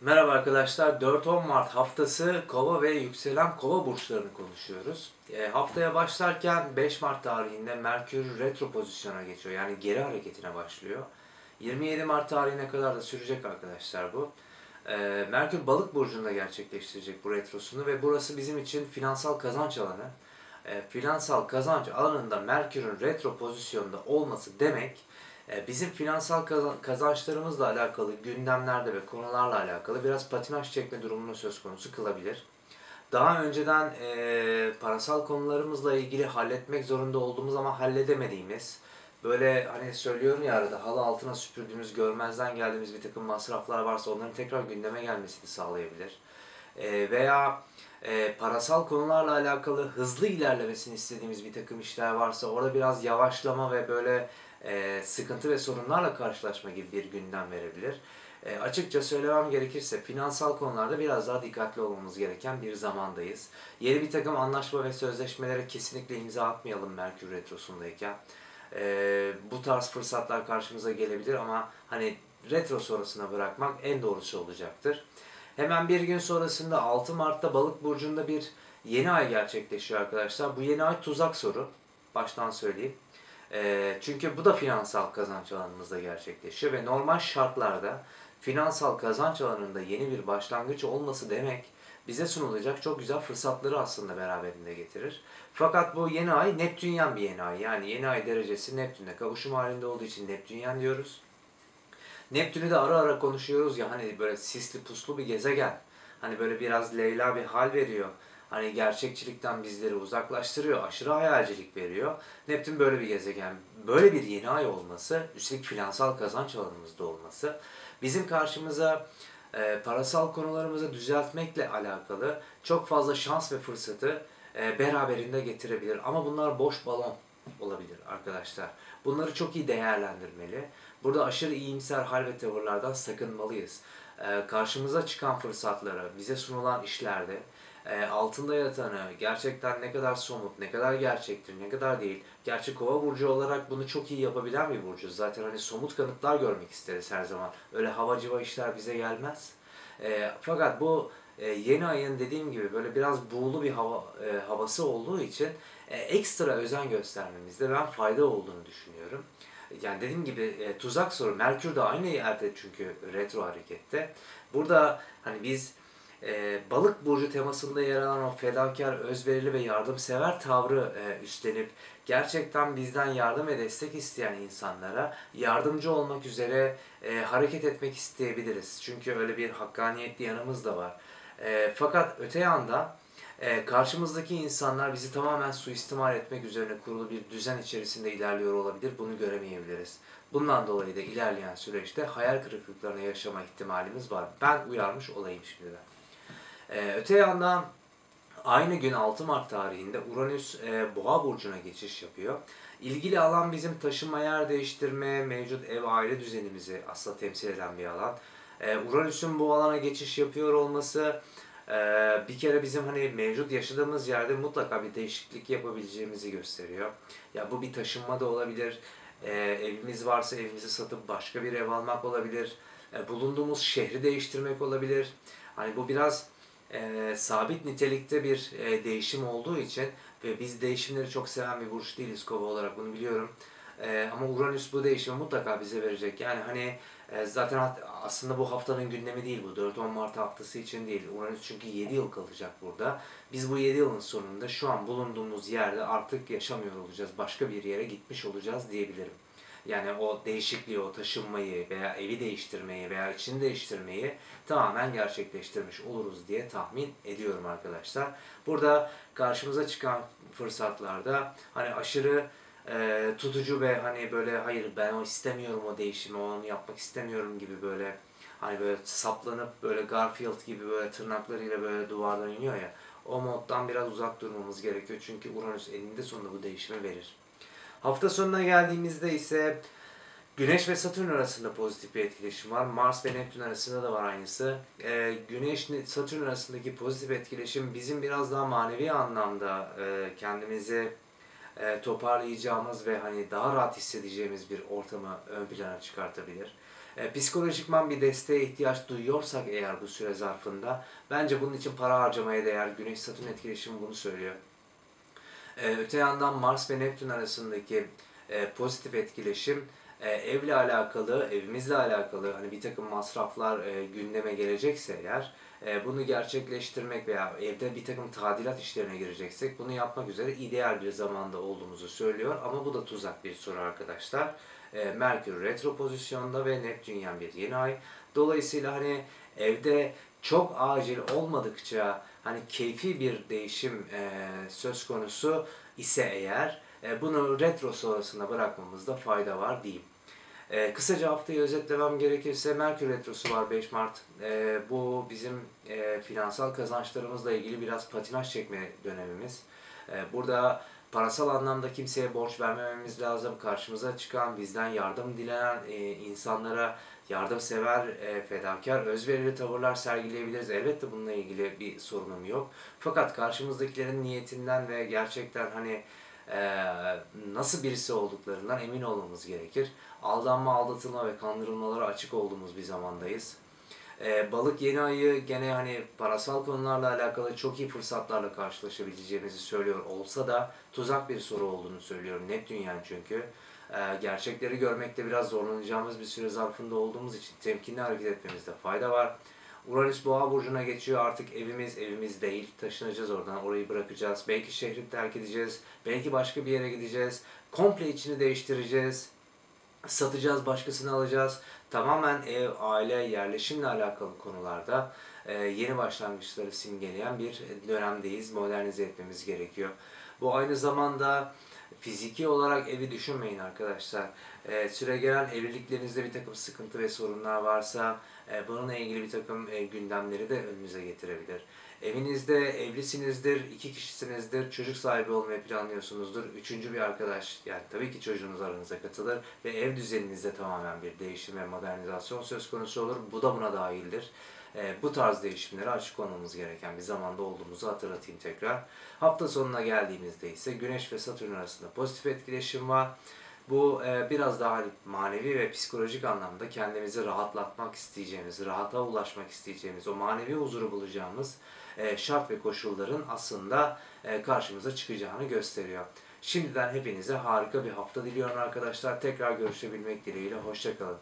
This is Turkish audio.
Merhaba arkadaşlar. 4-10 Mart haftası Kova ve yükselen Kova burçlarını konuşuyoruz. E, haftaya başlarken 5 Mart tarihinde Merkür retro pozisyona geçiyor. Yani geri hareketine başlıyor. 27 Mart tarihine kadar da sürecek arkadaşlar bu. E, Merkür balık burcunda gerçekleştirecek bu retrosunu ve burası bizim için finansal kazanç alanı. E, finansal kazanç alanında Merkür'ün retro pozisyonda olması demek bizim finansal kazançlarımızla alakalı gündemlerde ve konularla alakalı biraz patinaj çekme durumunu söz konusu kılabilir. Daha önceden e, parasal konularımızla ilgili halletmek zorunda olduğumuz ama halledemediğimiz, böyle hani söylüyorum ya arada halı altına süpürdüğümüz, görmezden geldiğimiz bir takım masraflar varsa onların tekrar gündeme gelmesini sağlayabilir. E, veya e, parasal konularla alakalı hızlı ilerlemesini istediğimiz bir takım işler varsa orada biraz yavaşlama ve böyle e, sıkıntı ve sorunlarla karşılaşma gibi bir gündem verebilir. E, açıkça söylemem gerekirse finansal konularda biraz daha dikkatli olmamız gereken bir zamandayız. Yeni bir takım anlaşma ve sözleşmelere kesinlikle imza atmayalım Merkür Retrosu'ndayken. E, bu tarz fırsatlar karşımıza gelebilir ama hani retro sonrasına bırakmak en doğrusu olacaktır. Hemen bir gün sonrasında 6 Mart'ta Balık Burcu'nda bir yeni ay gerçekleşiyor arkadaşlar. Bu yeni ay tuzak soru. Baştan söyleyeyim. E, çünkü bu da finansal kazanç alanımızda gerçekleşiyor ve normal şartlarda finansal kazanç alanında yeni bir başlangıç olması demek bize sunulacak çok güzel fırsatları aslında beraberinde getirir. Fakat bu yeni ay Neptünyen bir yeni ay. Yani yeni ay derecesi Neptün'le kavuşum halinde olduğu için Neptünyen diyoruz. Neptün'ü de ara ara konuşuyoruz ya hani böyle sisli puslu bir gezegen. Hani böyle biraz Leyla bir hal veriyor. Hani gerçekçilikten bizleri uzaklaştırıyor, aşırı hayalcilik veriyor. Neptün böyle bir gezegen, böyle bir yeni ay olması, üstelik finansal kazanç alanımızda olması, bizim karşımıza e, parasal konularımızı düzeltmekle alakalı çok fazla şans ve fırsatı e, beraberinde getirebilir. Ama bunlar boş balon olabilir arkadaşlar. Bunları çok iyi değerlendirmeli. Burada aşırı iyimser hal ve tavırlardan sakınmalıyız. E, karşımıza çıkan fırsatları, bize sunulan işlerde e, altında yatanı, gerçekten ne kadar somut, ne kadar gerçektir, ne kadar değil. Gerçi kova burcu olarak bunu çok iyi yapabilen bir burcu. Zaten hani somut kanıtlar görmek isteriz her zaman. Öyle havacıva işler bize gelmez. E, fakat bu e, yeni ayın dediğim gibi böyle biraz buğulu bir hava e, havası olduğu için e, ekstra özen göstermemizde ben fayda olduğunu düşünüyorum. Yani dediğim gibi e, tuzak soru. Merkür de aynı yerde çünkü retro harekette. Burada hani biz e, balık burcu temasında yer alan o fedakar, özverili ve yardımsever tavrı e, üstlenip gerçekten bizden yardım ve destek isteyen insanlara yardımcı olmak üzere e, hareket etmek isteyebiliriz. Çünkü öyle bir hakkaniyetli yanımız da var. E, fakat öte yandan e, karşımızdaki insanlar bizi tamamen suistimal etmek üzerine kurulu bir düzen içerisinde ilerliyor olabilir. Bunu göremeyebiliriz. Bundan dolayı da ilerleyen süreçte hayal kırıklıklarına yaşama ihtimalimiz var. Ben uyarmış olayım şimdiden. Ee, öte yandan aynı gün 6 Mart tarihinde Uranüs e, Boğa burcuna geçiş yapıyor. İlgili alan bizim taşınma, yer değiştirme, mevcut ev aile düzenimizi aslında temsil eden bir alan. Ee, Uranüs'ün bu alana geçiş yapıyor olması e, bir kere bizim hani mevcut yaşadığımız yerde mutlaka bir değişiklik yapabileceğimizi gösteriyor. Ya bu bir taşınma da olabilir. E, evimiz varsa evimizi satıp başka bir ev almak olabilir. E, bulunduğumuz şehri değiştirmek olabilir. Hani bu biraz e, sabit nitelikte bir e, değişim olduğu için ve biz değişimleri çok seven bir burç değiliz kova olarak bunu biliyorum. E, ama Uranüs bu değişimi mutlaka bize verecek. Yani hani e, zaten aslında bu haftanın gündemi değil bu. 4-10 Mart haftası için değil. Uranüs çünkü 7 yıl kalacak burada. Biz bu 7 yılın sonunda şu an bulunduğumuz yerde artık yaşamıyor olacağız. Başka bir yere gitmiş olacağız diyebilirim. Yani o değişikliği, o taşınmayı veya evi değiştirmeyi veya içini değiştirmeyi tamamen gerçekleştirmiş oluruz diye tahmin ediyorum arkadaşlar. Burada karşımıza çıkan fırsatlarda hani aşırı e, tutucu ve hani böyle hayır ben o istemiyorum o değişimi, onu yapmak istemiyorum gibi böyle hani böyle saplanıp böyle Garfield gibi böyle tırnaklarıyla böyle duvardan iniyor ya o moddan biraz uzak durmamız gerekiyor çünkü Uranüs elinde sonunda bu değişimi verir. Hafta sonuna geldiğimizde ise Güneş ve Satürn arasında pozitif bir etkileşim var. Mars ve Neptün arasında da var aynısı. Ee, Güneş Satürn arasındaki pozitif etkileşim bizim biraz daha manevi anlamda e, kendimizi e, toparlayacağımız ve hani daha rahat hissedeceğimiz bir ortamı ön plana çıkartabilir. E, psikolojikman bir desteğe ihtiyaç duyuyorsak eğer bu süre zarfında bence bunun için para harcamaya değer. Güneş Satürn etkileşimi bunu söylüyor. E, öte yandan Mars ve Neptün arasındaki e, pozitif etkileşim e, evle alakalı, evimizle alakalı hani bir takım masraflar e, gündeme gelecekse eğer bunu gerçekleştirmek veya evde bir takım tadilat işlerine gireceksek bunu yapmak üzere ideal bir zamanda olduğumuzu söylüyor. Ama bu da tuzak bir soru arkadaşlar. Merkür retro pozisyonda ve Neptünyen bir yeni ay. Dolayısıyla hani evde çok acil olmadıkça hani keyfi bir değişim e, söz konusu ise eğer e, bunu retro sonrasında bırakmamızda fayda var diyeyim. E, kısaca haftayı özetlemem gerekirse Merkür Retrosu var 5 Mart. E, bu bizim e, finansal kazançlarımızla ilgili biraz patinaj çekme dönemimiz. E, burada parasal anlamda kimseye borç vermememiz lazım. Karşımıza çıkan, bizden yardım dilenen e, insanlara yardımsever, e, fedakar, özverili tavırlar sergileyebiliriz. Elbette bununla ilgili bir sorunum yok. Fakat karşımızdakilerin niyetinden ve gerçekten hani e, nasıl birisi olduklarından emin olmamız gerekir. Aldanma, aldatılma ve kandırılmalara açık olduğumuz bir zamandayız. E, balık yeni ayı gene hani parasal konularla alakalı çok iyi fırsatlarla karşılaşabileceğimizi söylüyor olsa da tuzak bir soru olduğunu söylüyorum. Neptünyen çünkü. E, gerçekleri görmekte biraz zorlanacağımız bir süre zarfında olduğumuz için temkinli hareket etmemizde fayda var. Uranüs Boğa burcuna geçiyor. Artık evimiz evimiz değil. Taşınacağız oradan. Orayı bırakacağız. Belki şehri terk edeceğiz. Belki başka bir yere gideceğiz. Komple içini değiştireceğiz. Satacağız, başkasını alacağız. Tamamen ev, aile, yerleşimle alakalı konularda e, yeni başlangıçları simgeleyen bir dönemdeyiz. Modernize etmemiz gerekiyor. Bu aynı zamanda fiziki olarak evi düşünmeyin arkadaşlar. E, süre gelen evliliklerinizde bir takım sıkıntı ve sorunlar varsa e, bununla ilgili bir takım e, gündemleri de önümüze getirebilir. Evinizde evlisinizdir, iki kişisinizdir, çocuk sahibi olmayı planlıyorsunuzdur. Üçüncü bir arkadaş, yani tabii ki çocuğunuz aranıza katılır ve ev düzeninizde tamamen bir değişim ve modernizasyon söz konusu olur. Bu da buna dahildir. E, bu tarz değişimlere açık olmamız gereken bir zamanda olduğumuzu hatırlatayım tekrar. Hafta sonuna geldiğimizde ise Güneş ve Satürn arasında pozitif etkileşim var. Bu e, biraz daha hani manevi ve psikolojik anlamda kendimizi rahatlatmak isteyeceğimiz, rahata ulaşmak isteyeceğimiz, o manevi huzuru bulacağımız e, şart ve koşulların aslında e, karşımıza çıkacağını gösteriyor. Şimdiden hepinize harika bir hafta diliyorum arkadaşlar. Tekrar görüşebilmek dileğiyle. Hoşçakalın.